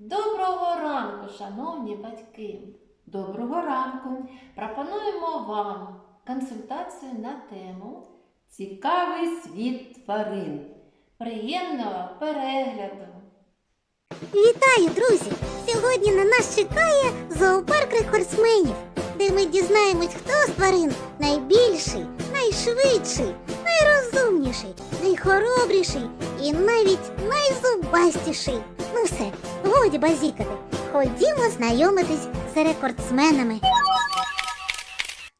Доброго ранку, шановні батьки! Доброго ранку. Пропонуємо вам консультацію на тему Цікавий світ тварин. приємного перегляду. Вітаю, друзі! Сьогодні на нас чекає зоопарк рекордсменів, де ми дізнаємось, хто з тварин найбільший, найшвидший, найрозумніший, найхоробріший і навіть найзубастіший. Ну все, годі базікати. Ходімо знайомитись з рекордсменами.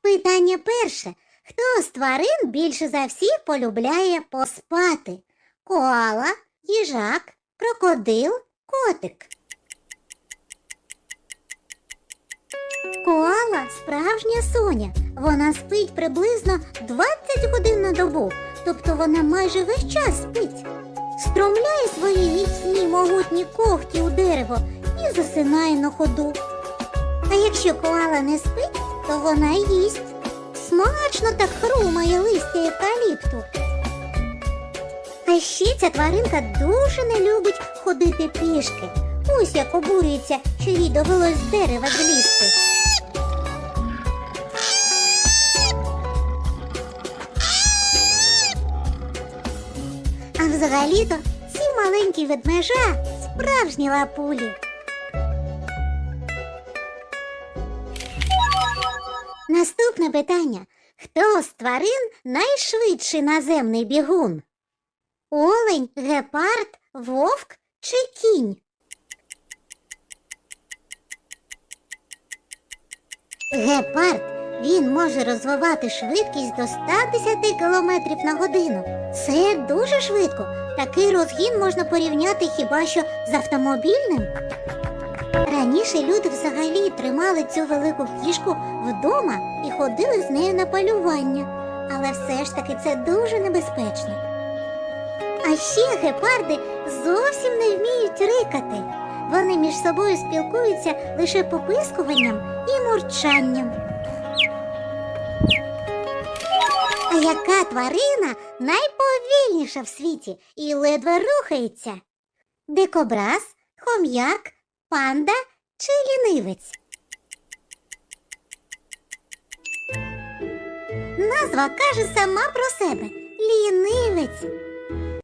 Питання перше. Хто з тварин більше за всіх полюбляє поспати? Коала, їжак, крокодил, котик. Коала справжня соня. Вона спить приблизно 20 годин на добу, тобто вона майже весь час спить. Стромляє свої міцні могутні когті у дерево і засинає на ходу. А якщо коала не спить, то вона їсть. Смачно так хрумає листя евкаліпту. А ще ця тваринка дуже не любить ходити пішки. Ось як обурюється, що їй довелось з дерева злізти. Взагалі-то ці маленькі ведмежа справжні лапулі. Наступне питання. Хто з тварин найшвидший наземний бігун? Олень, гепард, вовк чи кінь? Гепард він може розвивати швидкість до 110 км на годину. Це дуже швидко. Такий розгін можна порівняти хіба що з автомобільним. Раніше люди взагалі тримали цю велику кішку вдома і ходили з нею на полювання, але все ж таки це дуже небезпечно. А ще гепарди зовсім не вміють рикати. Вони між собою спілкуються лише попискуванням і мурчанням. Яка тварина найповільніша в світі і ледве рухається? Дикобраз, хом'як, панда чи лінивець? Назва каже сама про себе лінивець.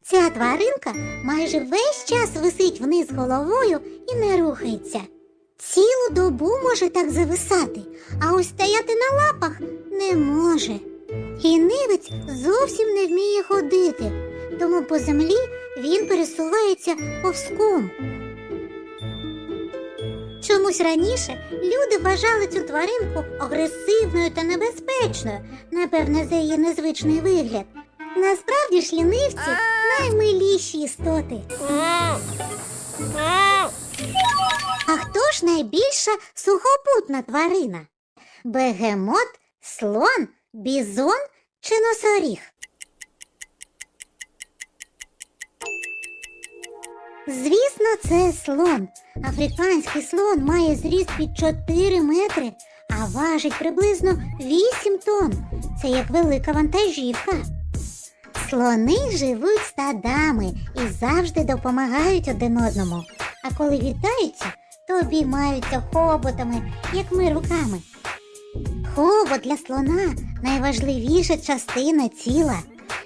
Ця тваринка майже весь час висить вниз головою і не рухається. Цілу добу може так зависати, а ось стояти на лапах не може. Лінивець зовсім не вміє ходити, тому по землі він пересувається повзком. Чомусь раніше люди вважали цю тваринку агресивною та небезпечною, напевне, за її незвичний вигляд. Насправді ж лінивці наймиліші істоти. А хто ж найбільша сухопутна тварина? Бегемот, слон, бізон чи носоріг? Звісно, це слон. Африканський слон має зріст під 4 метри, а важить приблизно 8 тонн. Це як велика вантажівка. Слони живуть стадами і завжди допомагають один одному. А коли вітаються, то обіймаються хоботами, як ми руками. Хобот для слона найважливіша частина тіла.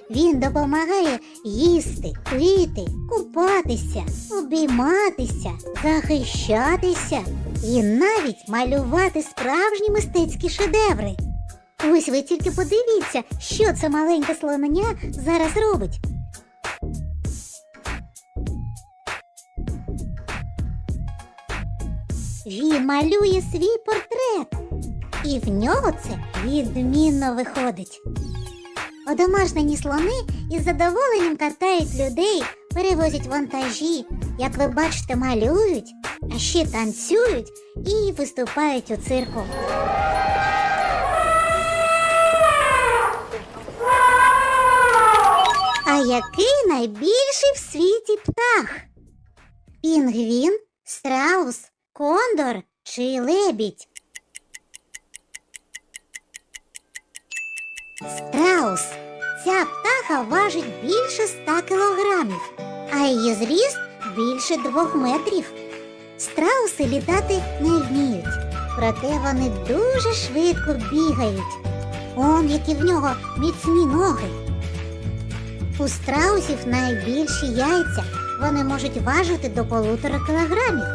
Він допомагає їсти, пити, купатися, обійматися, захищатися і навіть малювати справжні мистецькі шедеври. Ось ви тільки подивіться, що це маленьке слонення зараз робить. Він малює свій портрет, і в нього це відмінно виходить. Одомашнені слони із задоволенням катають людей, перевозять вантажі, як ви бачите, малюють, а ще танцюють і виступають у цирку. А який найбільший в світі птах? Пінгвін, страус, кондор чи лебідь? Страус. Ця птаха важить більше 100 кілограмів, а її зріст більше двох метрів. Страуси літати не вміють, проте вони дуже швидко бігають. Он, які в нього міцні ноги. У страусів найбільші яйця. Вони можуть важити до полутора кілограмів.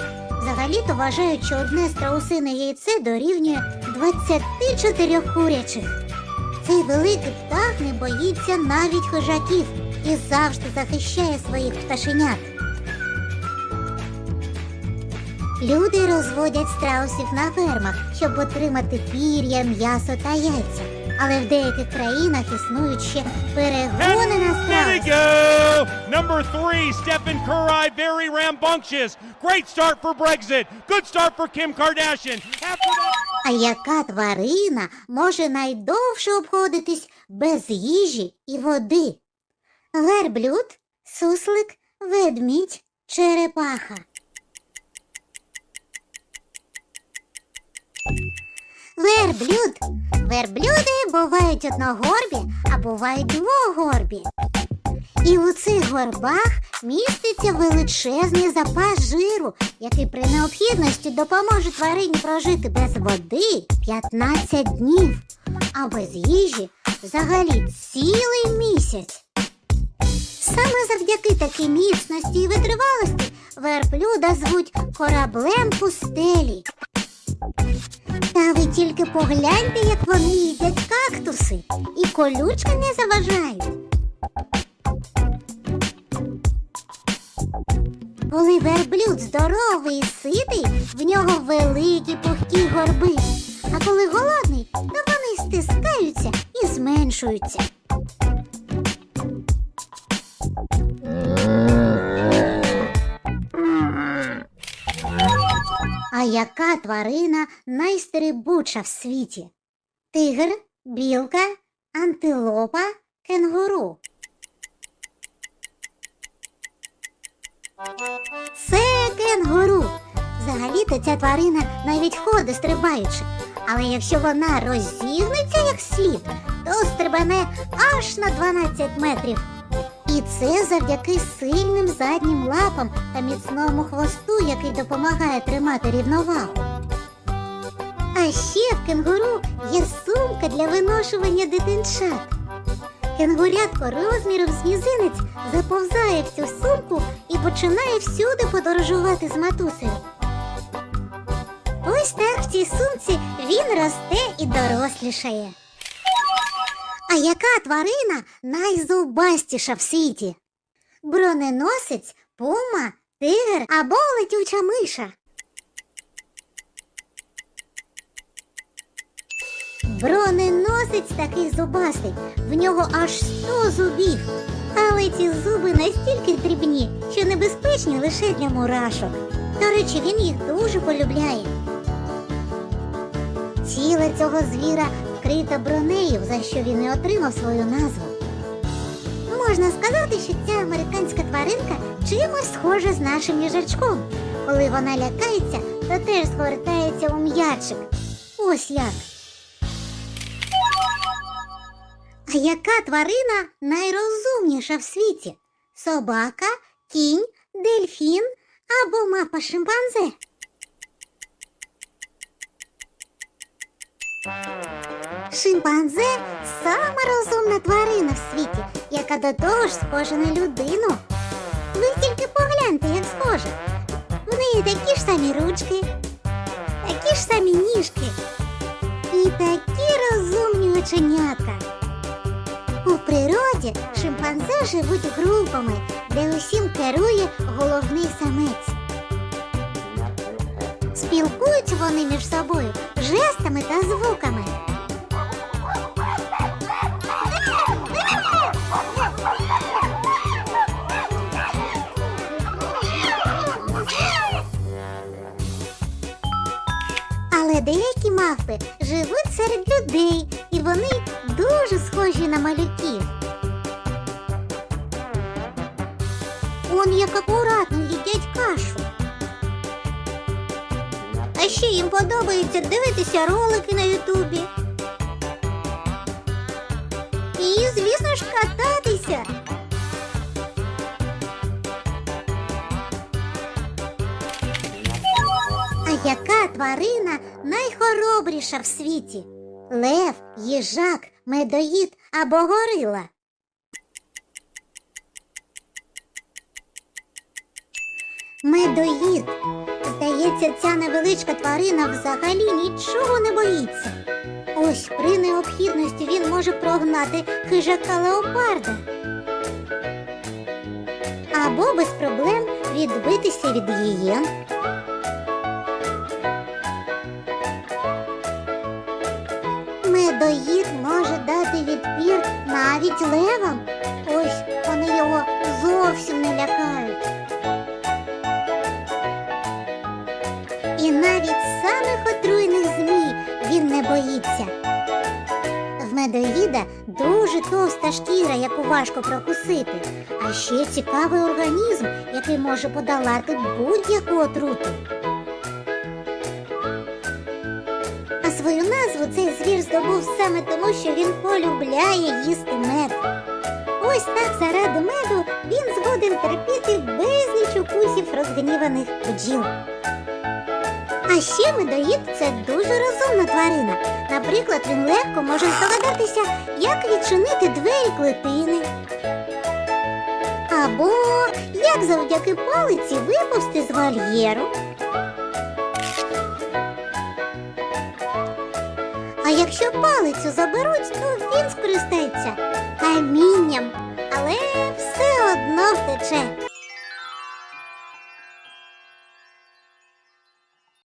Взагалі-то вважають, що одне страусине яйце дорівнює 24 курячих. Цей великий птах не боїться навіть хижаків і завжди захищає своїх пташенят. Люди розводять страусів на фермах, щоб отримати пір'я, м'ясо та яйця. Але в деяких країнах існують ще перегони на страусів. Number three, Stephen Curry, very rambunctious. Great start for Brexit. Good start for Kim Kardashian. After that, А яка тварина може найдовше обходитись без їжі і води? Верблюд, суслик, ведмідь, черепаха. Верблюд. Верблюди бувають одногорбі, а бувають двогорбі. І у цих горбах міститься величезний запас жиру, який при необхідності допоможе тварині прожити без води 15 днів, а без їжі взагалі цілий місяць. Саме завдяки такій міцності і витривалості верблюда звуть кораблем пустелі. Та ви тільки погляньте, як вони їдять кактуси, і колючки не заважають. Коли верблюд здоровий і ситий, в нього великі пухкі горби. А коли голодний, то вони стискаються і зменшуються. А яка тварина найстрибуча в світі? Тигр, білка, антилопа, кенгуру. Це кенгуру. Взагалі-то ця тварина навіть ходить стрибаючи. Але якщо вона розігнеться як слід, то стрибане аж на 12 метрів. І це завдяки сильним заднім лапам та міцному хвосту, який допомагає тримати рівновагу. А ще в кенгуру є сумка для виношування дитинчат. Кенгурятко розміром з мізинець заповзає в цю сумку починає всюди подорожувати з матусею. Ось так в цій сумці він росте і дорослішає. А яка тварина найзубастіша в світі? Броненосець, пума, тигр або летюча миша? Броненосець такий зубастий, в нього аж сто зубів. Але ці зуби настільки дрібні, що небезпечні лише для мурашок. До речі, він їх дуже полюбляє. Тіло цього звіра вкрито бронею, за що він і отримав свою назву. Можна сказати, що ця американська тваринка чимось схожа з нашим їжачком. Коли вона лякається, то теж згортається у м'ячик. Ось як. Яка тварина найрозумніша в світі? Собака, кінь, дельфін або мапа шимпанзе? Шимпанзе сама розумна тварина в світі, яка до того ж схожа на людину. Ви тільки погляньте, як схожа. В неї такі ж самі ручки, такі ж самі ніжки і такі розумні оченятка. У природі шимпанзе живуть групами, де усім керує головний самець. Спілкуються вони між собою жестами та звуками. Але деякі мавпи живуть серед людей, і вони дуже схожі на малюків. Он як акуратно їдять кашу. А ще їм подобається дивитися ролики на Ютубі. І, звісно ж, кататися. тварина найхоробріша в світі? Лев, їжак, медоїд або горила? Медоїд. Здається, ця невеличка тварина взагалі нічого не боїться. Ось при необхідності він може прогнати хижака леопарда. Або без проблем відбитися від гієн. Медоїд може дати відпір навіть левам. Ось вони його зовсім не лякають. І навіть самих отруйних змій він не боїться. В медоїда дуже товста шкіра, яку важко прокусити, а ще цікавий організм, який може подолати будь-яку отруту. Свою назву цей звір здобув саме тому, що він полюбляє їсти мед. Ось так заради меду він згоден терпіти безліч укусів розгніваних бджіл. А ще медоїд це дуже розумна тварина. Наприклад, він легко може здогадатися, як відчинити двері клетини. Або як завдяки палиці виповзти з вольєру. Якщо палицю заберуть, то він скористається камінням, але все одно втече.